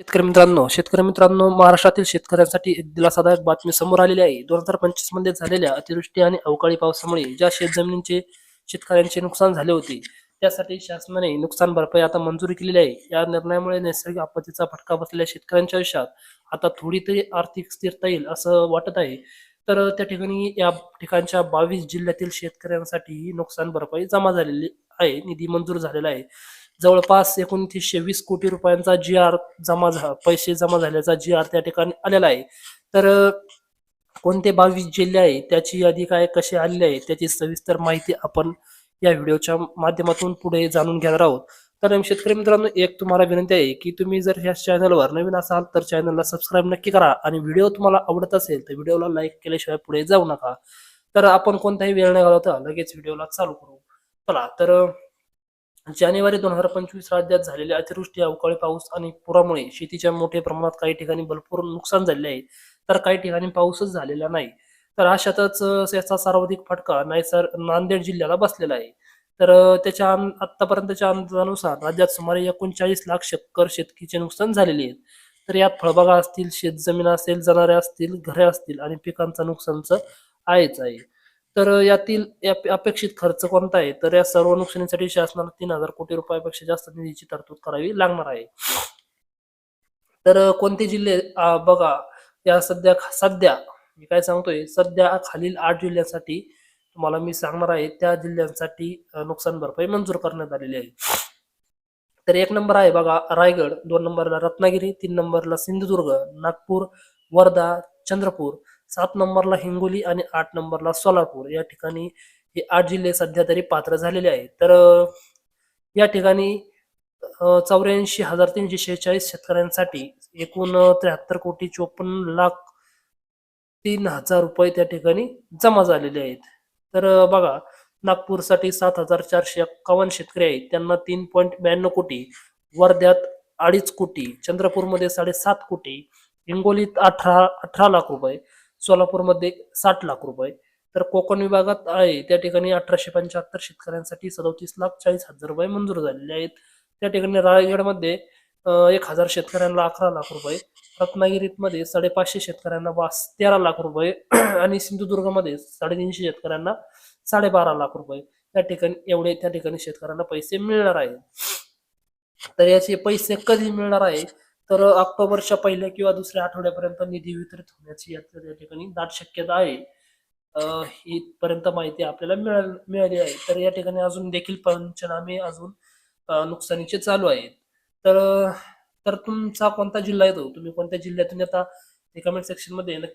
शेतकरी मित्रांनो शेतकरी मित्रांनो महाराष्ट्रातील शेतकऱ्यांसाठी एक दिलासादायक बातमी समोर आलेली आहे. दोन हजार पंचवीसमध्ये झालेल्या अतिवृष्टी आणि अवकाळी पावसामुळे ज्या शेतजमिनींचे शेतकऱ्यांचे नुकसान झाले होते त्यासाठी शासनाने नुकसान भरपाई आता मंजुरी केलेली आहे. या निर्णयामुळे नैसर्गिक आपत्तीचा फटका बसलेल्या शेतकऱ्यांच्या आयुष्यात आता थोडी तरी आर्थिक स्थिरता येईल असं वाटत आहे. तर त्या ठिकाणी या ठिकाणच्या बावीस जिल्ह्यातील शेतकऱ्यांसाठी नुकसान भरपाई जमा झालेली आहे. निधी मंजूर झालेला आहे. जवळपास एकोणतीसशे वीस कोटी रुपयांचा जी आर जमा झा पैसे जमा झाल्याचा जी आर त्या ठिकाणी आलेला आहे. तर कोणते बावीस जिल्हे आहे त्याची यादी काय कशी आलेली आहे त्याची सविस्तर माहिती आपण या व्हिडिओच्या माध्यमातून पुढे जाणून घेणार आहोत. तर शेतकरी मित्रांनो एक तुम्हाला विनंती आहे की तुम्ही जर ह्या चॅनलवर नवीन असाल तर चॅनलला सबस्क्राईब नक्की करा आणि व्हिडिओ तुम्हाला आवडत असेल तर व्हिडिओला लाईक केल्याशिवाय पुढे जाऊ नका. तर आपण कोणताही वेळ न घालवता लगेच व्हिडिओला चालू करू. चला तर जानेवारी दोन हजार पंचवीस राज्यात झालेल्या अतिवृष्टी अवकाळी पाऊस आणि पुरामुळे शेतीच्या मोठ्या प्रमाणात काही ठिकाणी भरपूर नुकसान झालेले आहे. तर काही ठिकाणी पाऊसच झालेला नाही. तर अशातच याचा सर्वाधिक फटका नाहीसर नांदेड जिल्ह्याला बसलेला आहे. तर त्याच्या आतापर्यंतच्या अंदाजानुसार राज्यात सुमारे एकोणचाळीस लाख शेतकर शेतकीचे नुकसान झालेले आहेत. तर यात फळबागा असतील शेतजमीन असेल जनावरे असतील घरे असतील आणि पिकांचं नुकसानचं आहेच आहे. तर यातील या- अपेक्षित खर्च कोणता आहे? तर या सर्व नुकसानीसाठी शासनाला तीन हजार कोटी रुपयापेक्षा जास्त निधीची तरतूद करावी लागणार आहे. तर कोणते जिल्हे बघा या सध्या सध्या मी काय सांगतोय सध्या खालील आठ जिल्ह्यांसाठी तुम्हाला मी सांगणार आहे त्या जिल्ह्यांसाठी नुकसान भरपाई मंजूर करण्यात आलेली आहे. तर एक नंबर आहे बघा रायगड दोन नंबरला रत्नागिरी तीन नंबरला सिंधुदुर्ग नागपूर वर्धा चंद्रपूर. सात नंबरला हिंगोली आणि आठ नंबरला सोलापूर. या ठिकाणी हे आठ जिल्हे सध्या तरी पात्र झालेले आहेत. तर या ठिकाणी चौऱ्याऐंशी हजार तीनशे शेहेचाळीस शेतकऱ्यांसाठी एकूण त्र्याहत्तर कोटी चोपन्न लाख तीन हजार रुपये त्या ठिकाणी जमा झालेले आहेत. तर बघा नागपूरसाठी सात हजार चारशे एक्कावन्न शेतकरी आहेत. त्यांना तीन पॉईंट ब्याण्णव कोटी वर्ध्यात अडीच कोटी चंद्रपूरमध्ये साडेसात कोटी हिंगोलीत अठरा अठरा लाख रुपये. सोलापूरमध्ये साठ लाख रुपये. तर कोकण विभागात आहे. त्या ठिकाणी अठराशे पंच्याहत्तर शेतकऱ्यांसाठी सदोतीस लाख चाळीस हजार रुपये मंजूर झालेले आहेत. त्या ठिकाणी रायगडमध्ये एक हजार शेतकऱ्यांना अकरा लाख रुपये रत्नागिरीमध्ये साडेपाचशे शेतकऱ्यांना वास तेरा लाख रुपये आणि सिंधुदुर्गमध्ये साडेतीनशे शेतकऱ्यांना साडेबारा लाख रुपये. त्या ठिकाणी एवढे त्या ठिकाणी शेतकऱ्यांना पैसे मिळणार आहेत. तर याचे पैसे कधी मिळणार आहे? तर ऑक्टोबरच्या पहिल्या किंवा दुसऱ्या आठवड्यापर्यंत निधी वितरित होण्याची या ठिकाणी दाट शक्यता आहे. इथपर्यंत माहिती आपल्याला मिळाल मिळाली आहे. तर या ठिकाणी अजून देखील पंचनामे अजून नुकसानीचे चालू आहेत. तर तर तुमचा कोणता जिल्हा येतो? तुम्ही कोणत्या जिल्ह्यातून आता कमेंट सेक्शनमध्ये नक्की